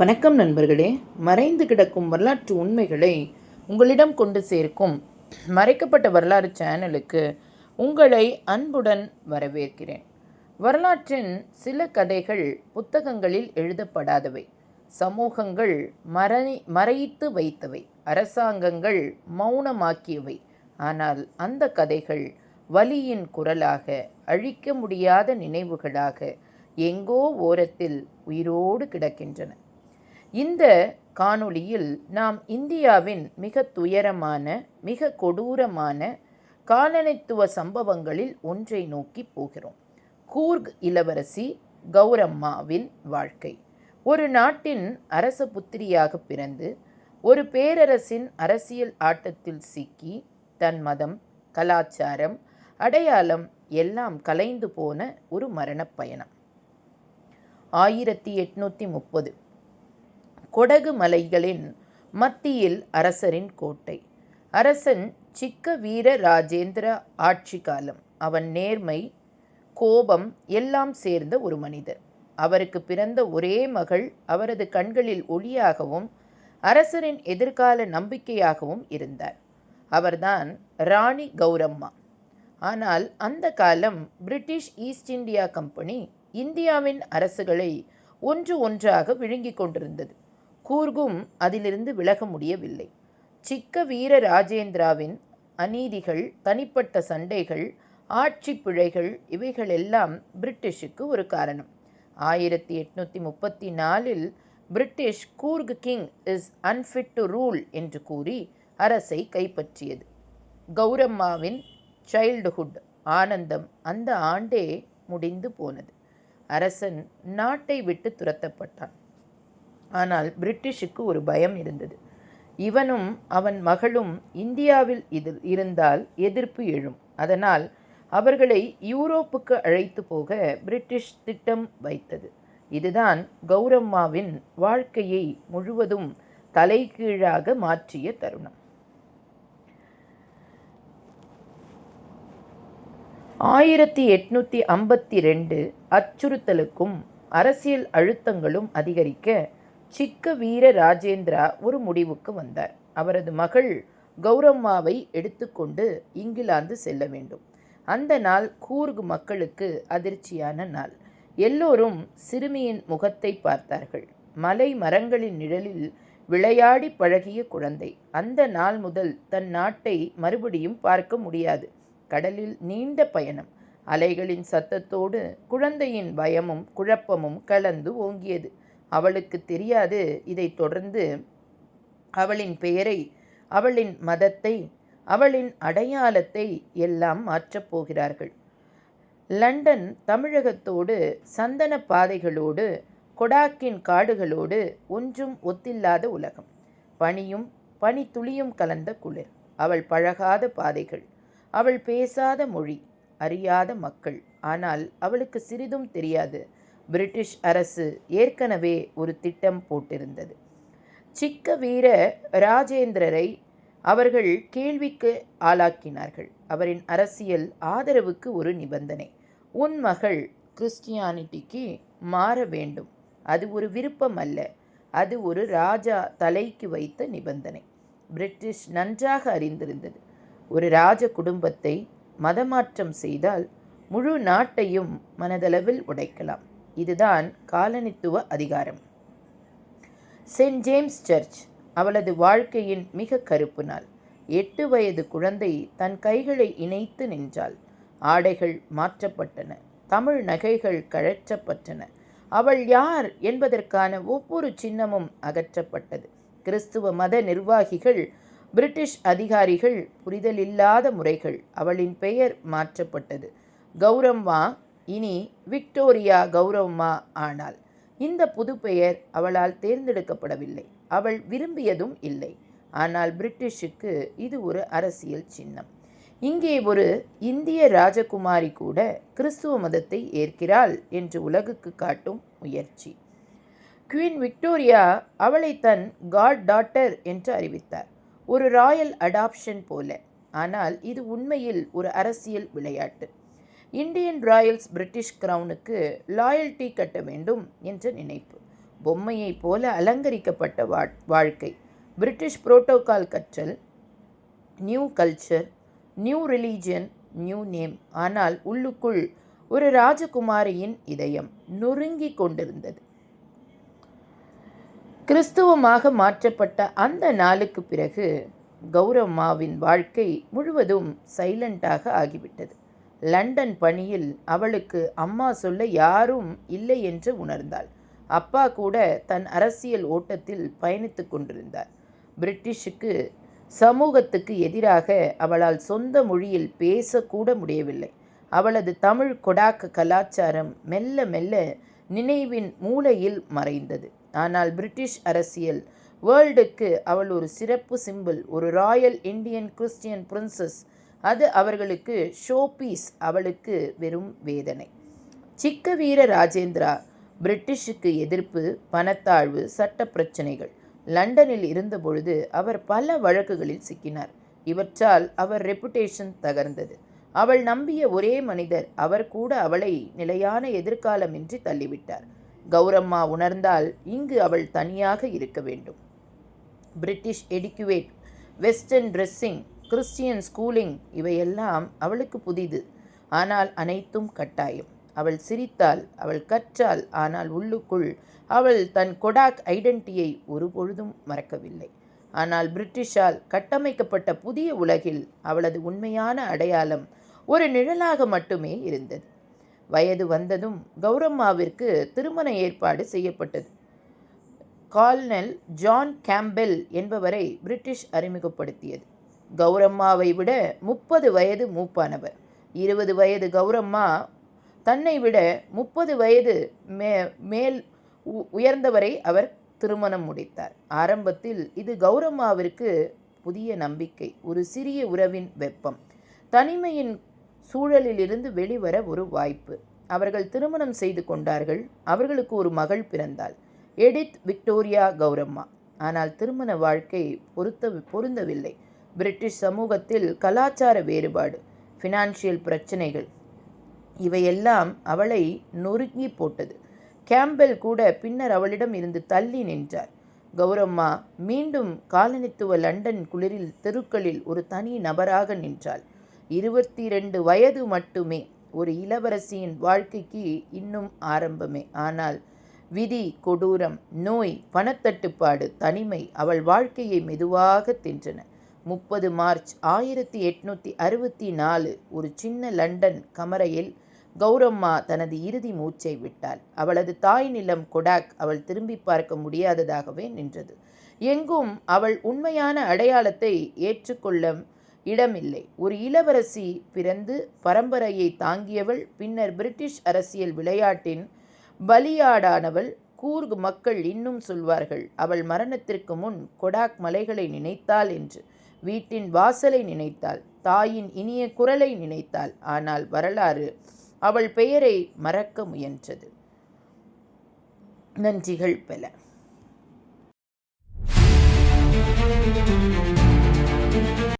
வணக்கம் நண்பர்களே. மறைந்து கிடக்கும் வரலாற்று உண்மைகளை உங்களிடம் கொண்டு சேர்க்கும் மறைக்கப்பட்ட வரலாறு சேனலுக்கு உங்களை அன்புடன் வரவேற்கிறேன். வரலாற்றின் சில கதைகள் புத்தகங்களில் எழுதப்படாதவை. சமூகங்கள் மறை மறைத்து வைத்தவை. அரசாங்கங்கள் மௌனமாக்கியவை. ஆனால் அந்த கதைகள் வலியின் குரலாக அழிக்க முடியாத நினைவுகளாக எங்கோ ஓரத்தில் உயிரோடு கிடக்கின்றன. இந்த காணொளியில் நாம் இந்தியாவின் மிக துயரமான மிக கொடூரமான காலனித்துவ சம்பவங்களில் ஒன்றை நோக்கி போகிறோம். கூர்க் இளவரசி கௌரம்மாவின் வாழ்க்கை. ஒரு நாட்டின் அரச புத்திரியாக பிறந்து ஒரு பேரரசின் அரசியல் ஆட்டத்தில் சிக்கி தன் மதம் கலாச்சாரம் அடையாளம் எல்லாம் கலைந்து போன ஒரு மரணப் பயணம். ஆயிரத்தி எட்நூற்றி முப்பது. கொடகு மலைகளின் மத்தியில் அரசரின் கோட்டை. அரசன் சிக்க வீர ராஜேந்திர ஆட்சி காலம். அவன் நேர்மை கோபம் எல்லாம் சேர்ந்த ஒரு மனிதர். அவருக்கு பிறந்த ஒரே மகள் அவரது கண்களில் ஒளியாகவும் அரசரின் எதிர்கால நம்பிக்கையாகவும் இருந்தார். அவர்தான் ராணி கௌரம்மா. ஆனால் அந்த காலம் பிரிட்டிஷ் ஈஸ்ட் இந்தியா கம்பெனி இந்தியாவின் அரசுகளை ஒன்று ஒன்றாக விழுங்கிக் கொண்டிருந்தது. கூர்கும் அதிலிருந்து விலக முடியவில்லை. சிக்க வீர ராஜேந்திராவின் அநீதிகள் தனிப்பட்ட சண்டைகள் ஆட்சி பிழைகள் இவைகளெல்லாம் பிரிட்டிஷுக்கு ஒரு காரணம். ஆயிரத்தி எட்நூற்றி முப்பத்தி நாலில் British Coorg king is unfit to rule என்று கூறி அரசை கைப்பற்றியது. கௌரம்மாவின் சைல்டுஹுட் ஆனந்தம் அந்த ஆண்டே முடிந்து போனது. அரசன் நாட்டை விட்டு துரத்தப்பட்டான். ஆனால் பிரிட்டிஷுக்கு ஒரு பயம் இருந்தது. இவனும் அவன் மகளும் இந்தியாவில் இது இருந்தால் எதிர்ப்பு எழும். அதனால் அவர்களை யூரோப்புக்கு அழைத்து போக பிரிட்டிஷ் திட்டம் வைத்தது. இதுதான் கௌரம்மாவின் வாழ்க்கையை முழுவதும் தலைகீழாக மாற்றிய தருணம். ஆயிரத்தி எட்நூற்றி ஐம்பத்தி ரெண்டு அச்சுறுத்தலுக்கும் அரசியல் அழுத்தங்களும் அதிகரிக்க சிக்க வீர ராஜேந்திரா ஒரு முடிவுக்கு வந்தார். அவரது மகள் கௌரம்மாவை எடுத்துக்கொண்டு இங்கிலாந்து செல்ல வேண்டும். அந்த நாள் கூர்க் மக்களுக்கு அதிர்ச்சியான நாள். எல்லோரும் சிறுமியின் முகத்தை பார்த்தார்கள். மலை மரங்களின் நிழலில் விளையாடி பழகிய குழந்தை. அந்த நாள் முதல் தன் நாட்டை மறுபடியும் பார்க்க முடியாது. கடலில் நீண்ட பயணம். அலைகளின் சத்தத்தோடு குழந்தையின் பயமும் குழப்பமும் கலந்து ஓங்கியது. அவளுக்கு தெரியாது. இதை தொடர்ந்து அவளின் பெயரை அவளின் மதத்தை அவளின் அடையாளத்தை எல்லாம் மாற்றப்போகிறார்கள் லண்டன் தமிழகத்தோடு சந்தன பாதைகளோடு கொடாக்கின் காடுகளோடு ஒன்றும் ஒத்தில்லாத உலகம். பனியும் பனி துளியும் கலந்த குளிர். அவள் பழகாத பாதைகள். அவள் பேசாத மொழி. அறியாத மக்கள். ஆனால் அவளுக்கு சிறிதும் தெரியாது. பிரிட்டிஷ் அரசு ஏற்கனவே ஒரு திட்டம் போட்டிருந்தது. சிக்க வீர ராஜேந்திரரை அவர்கள் கேள்விக்கு ஆளாக்கினார்கள். அவரின் அரசியல் ஆதரவுக்கு ஒரு நிபந்தனை. உன் மகள் கிறிஸ்டியானிட்டிக்கு மாற வேண்டும். அது ஒரு விருப்பம் அல்ல. அது ஒரு ராஜா தலைக்கு வைத்த நிபந்தனை. பிரிட்டிஷ் நன்றாக அறிந்திருந்தது. ஒரு ராஜ குடும்பத்தை மதமாற்றம் செய்தால் முழு நாட்டையும் மனதளவில் உடைக்கலாம். இதுதான் காலனித்துவ அதிகாரம். சென்ட் ஜேம்ஸ் சர்ச் அவளது வாழ்க்கையின் மிக கருப்பு நாள். எட்டு வயது குழந்தை தன் கைகளை இணைத்து நின்றாள். ஆடைகள் மாற்றப்பட்டன. தமிழ் நகைகள் கழற்றப்பட்டன. அவள் யார் என்பதற்கான ஒவ்வொரு சின்னமும் அகற்றப்பட்டது. கிறிஸ்துவ மத நிர்வாகிகள் பிரிட்டிஷ் அதிகாரிகள் புரிதலில்லாத முறைகள் அவளின் பெயர் மாற்றப்பட்டது. கௌரம்மா இனி விக்டோரியா கௌரவமா ஆனாள். இந்த புது பெயர் அவளால் தேர்ந்தெடுக்கப்படவில்லை. அவள் விரும்பியதும் இல்லை. ஆனால் பிரிட்டிஷுக்கு இது ஒரு அரசியல் சின்னம். இங்கே ஒரு இந்திய ராஜகுமாரி கூட கிறிஸ்துவ மதத்தை ஏற்கிறாள் என்று உலகுக்கு காட்டும் முயற்சி. குவீன் விக்டோரியா அவளை தன் காட் டாட்டர் என்று அறிவித்தார். ஒரு ராயல் அடாப்ஷன் போல. ஆனால் இது உண்மையில் ஒரு அரசியல் விளையாட்டு. இந்தியன் ராயல்ஸ் பிரிட்டிஷ் கிரவுனுக்கு லாயல்டி கட்ட வேண்டும் என்ற நினைப்பு. பொம்மையைப் போல அலங்கரிக்கப்பட்ட வா- வாழ்க்கை. பிரிட்டிஷ் புரோட்டோகால் கற்றல் new culture new religion new name ஆனால் உள்ளுக்குள் ஒரு ராஜகுமாரியின் இதயம் நொறுங்கிக் கொண்டிருந்தது. கிறிஸ்துவமாக மாற்றப்பட்ட அந்த நாளுக்கு பிறகு கௌரம்மாவின் வாழ்க்கை முழுவதும் சைலண்டாக ஆகிவிட்டது. லண்டன் பணியில் அவளுக்கு அம்மா சொல்ல யாரும் இல்லை என்று உணர்ந்தாள். அப்பா கூட தன் அரசியல் ஓட்டத்தில் பயணித்து கொண்டிருந்தார். பிரிட்டிஷுக்கு சமூகத்துக்கு எதிராக அவளால் சொந்த மொழியில் பேசக்கூட முடியவில்லை. அவளது தமிழ் கொடாக்க கலாச்சாரம் மெல்ல மெல்ல நினைவின் மூலையில் மறைந்தது. ஆனால் பிரிட்டிஷ் அரசியல் வேர்ல்டுக்கு அவள் ஒரு சிறப்பு சிம்பிள் ஒரு ராயல் இந்தியன் கிறிஸ்டியன் பிரின்சஸ் அது அவர்களுக்கு ஷோ பீஸ் அவளுக்கு வெறும் வேதனை. சிக்க வீர ராஜேந்திரா பிரிட்டிஷுக்கு எதிர்ப்பு பணத்தாழ்வு சட்ட பிரச்சனைகள். லண்டனில் இருந்தபொழுது அவர் பல வழக்குகளில் சிக்கினார். இவற்றால் அவர் ரெப்புடேஷன் தகர்ந்தது. அவள் நம்பிய ஒரே மனிதர் அவர் கூட அவளை நிலையான எதிர்காலமின்றி தள்ளிவிட்டார். கௌரம்மா உணர்ந்தால் இங்கு அவள் தனியாக இருக்க வேண்டும். British educated western dressing Christian schooling இவையெல்லாம் அவளுக்கு புதிது. ஆனால் அனைத்தும் கட்டாயம். அவள் சிரித்தாள் அவள் கற்றாள் ஆனால் உள்ளுக்குள் அவள் தன் கொடாக் ஐடென்டியை ஒருபொழுதும் மறக்கவில்லை. ஆனால் பிரிட்டிஷால் கட்டமைக்கப்பட்ட புதிய உலகில் அவளது உண்மையான அடையாளம் ஒரு நிழலாக மட்டுமே இருந்தது. வயது வந்ததும் கௌரம்மாவிற்கு திருமண ஏற்பாடு செய்யப்பட்டது. கால்னல் ஜான் கேம்பெல் என்பவரை பிரிட்டிஷ் அறிமுகப்படுத்தியது. கௌரம்மாவை விட முப்பது வயது மூப்பானவர். இருபது வயது கௌரம்மா தன்னை விட முப்பது வயது மே மேல் உ- உயர்ந்தவரை அவர் திருமணம் முடித்தார். ஆரம்பத்தில் இது கௌரம்மாவிற்கு புதிய நம்பிக்கை ஒரு சிறிய உறவின் வெப்பம். தனிமையின் சூழலிலிருந்து வெளிவர ஒரு வாய்ப்பு. அவர்கள் திருமணம் செய்து கொண்டார்கள் அவர்களுக்கு ஒரு மகள் பிறந்தாள் எடித் விக்டோரியா கௌரம்மா. ஆனால் திருமண வாழ்க்கை பொருத்த பொருந்தவில்லை. பிரிட்டிஷ் சமூகத்தில் கலாச்சார வேறுபாடு ஃபினான்ஷியல் பிரச்சனைகள். இவையெல்லாம் அவளை நொறுங்கி போட்டது. கேம்பெல் கூட பின்னர் அவளிடம் இருந்து தள்ளி நின்றார். கௌரம்மா மீண்டும் காலனித்துவ லண்டன் குளிரில் தெருக்களில் ஒரு தனி நபராக நின்றாள். இருபத்தி ரெண்டு வயது மட்டுமே ஒரு இளவரசியின் வாழ்க்கைக்கு இன்னும் ஆரம்பமே. ஆனால் விதி கொடூரம் நோய் பணத்தட்டுப்பாடு தனிமை அவள் வாழ்க்கையை மெதுவாக தின்றன. முப்பது மார்ச் ஆயிரத்தி எட்நூற்றி அறுபத்தி நாலு ஒரு சின்ன லண்டன் கமரையில் கௌரம்மா தனது இறுதி மூச்சை விட்டாள். அவளது தாய் நிலம் கொடாக் அவள் திரும்பி பார்க்க முடியாததாகவே நின்றது. எங்கும் அவள் உண்மையான அடையாளத்தை ஏற்றுக்கொள்ள இடமில்லை. ஒரு இளவரசி பிறந்து பரம்பரையை தாங்கியவள் பின்னர் பிரிட்டிஷ் அரசியல் விளையாட்டின் பலியாடானவள் கூர்க் மக்கள் இன்னும் சொல்வார்கள் அவள் மரணத்திற்கு முன் கொடாக் மலைகளை நினைத்தாள் என்று. வீட்டின் வாசலை நினைத்தாள். தாயின் இனிய குரலை நினைத்தாள். ஆனால் வரலாறு அவள் பெயரை மறக்க முயன்றது. நன்றிகள் பல.